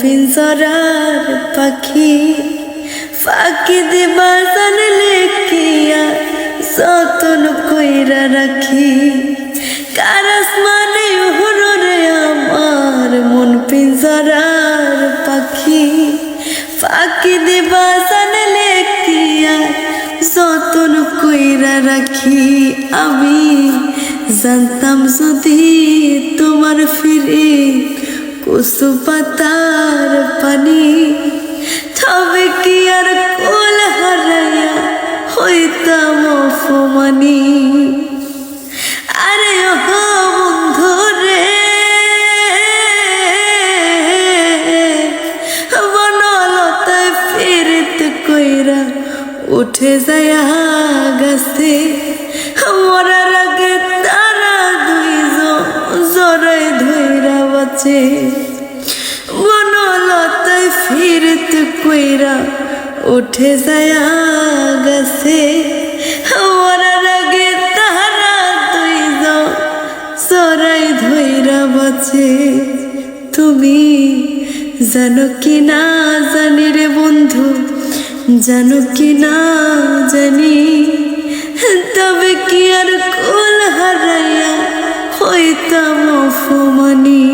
পিঞ্জরার পাখি, ফাঁকি দিবা জানলে কিয়া যতন কইরা রাখি। কারাস মানে রে আমার মন পিঞ্জরার পাখি, ফাঁকি দিবা জানলে কিয়া যতন কইরা রাখি। আমি জানতাম যদি তোমার ফিরে কুসু পাতার পানি তবে কি আর কোল হারাইয়া হইতাম অপমানি আরে বন্ধু রে বনলতায় ফিরতে কইরা উঠে যায় গাছে মরার আগে তারা দুইজন জড়াই ধইরা বাঁচে ফিরতে কইরা উঠে যায় গাছে মরার আগে তারা দুইজন জড়াই ধইরা বাঁচে। তুমি জানো কি না জানি রে বন্ধু, জানো কি না জানি। তবে কি আর কোল হারাইয়া হইতাম অপমানি।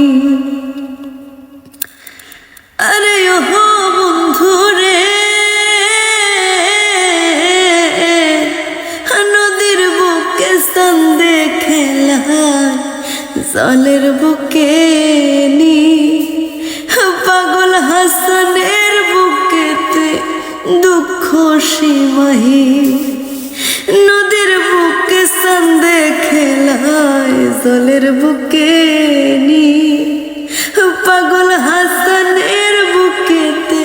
জলের বুকে নি। পাগল হাসানের বুকেতে দুঃখ সীমাহি। নদীর বুকে সন্দে খেলায় জলের বুকে নি। পাগল হাসানের বুকেতে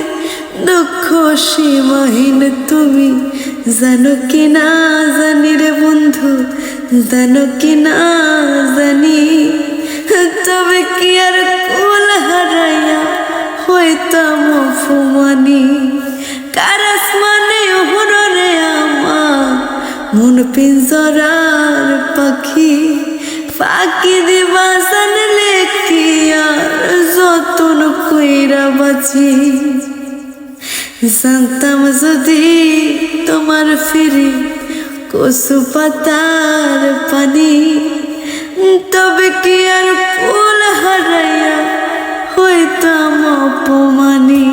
দুঃখ সীমাহীন তুমি জানো কি না জানি রে বন্ধু জানো কি না জানি। তবে কি আর কোল হারাইয়া হইতাম অপমানি কারাস মানে রে আমার মন পিঞ্জরার পাখি। ফাঁকি দিবা জানলে কি আর যতন কইরা বাঁচি। জানতাম যদি তোমার ফিরি কসু পাতার পানি তবে কি আর ফুল হারাইয়া হইতাম অপমানী